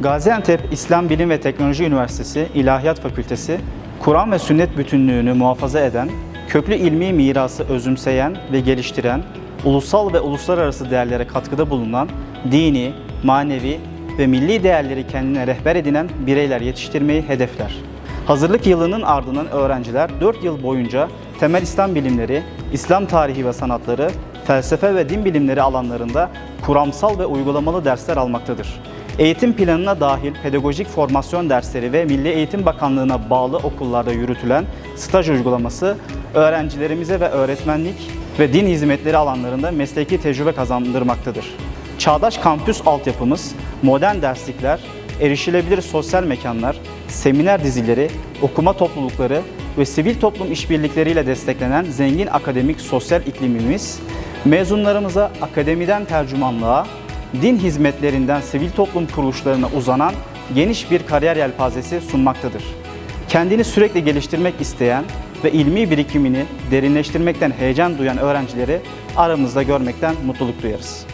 Gaziantep İslam Bilim ve Teknoloji Üniversitesi İlahiyat Fakültesi, Kur'an ve sünnet bütünlüğünü muhafaza eden, köklü ilmi mirası özümseyen ve geliştiren, ulusal ve uluslararası değerlere katkıda bulunan, dini, manevi ve milli değerleri kendine rehber edinen bireyler yetiştirmeyi hedefler. Hazırlık yılının ardından öğrenciler 4 yıl boyunca temel İslam bilimleri, İslam tarihi ve sanatları, felsefe ve din bilimleri alanlarında kuramsal ve uygulamalı dersler almaktadır. Eğitim planına dahil pedagojik formasyon dersleri ve Milli Eğitim Bakanlığı'na bağlı okullarda yürütülen staj uygulaması öğrencilerimize ve öğretmenlik ve din hizmetleri alanlarında mesleki tecrübe kazandırmaktadır. Çağdaş kampüs altyapımız, modern derslikler, erişilebilir sosyal mekanlar, seminer dizileri, okuma toplulukları ve sivil toplum işbirlikleriyle desteklenen zengin akademik sosyal iklimimiz, mezunlarımıza akademiden tercümanlığa, din hizmetlerinden sivil toplum kuruluşlarına uzanan geniş bir kariyer yelpazesi sunmaktadır. Kendini sürekli geliştirmek isteyen ve ilmi birikimini derinleştirmekten heyecan duyan öğrencileri aramızda görmekten mutluluk duyarız.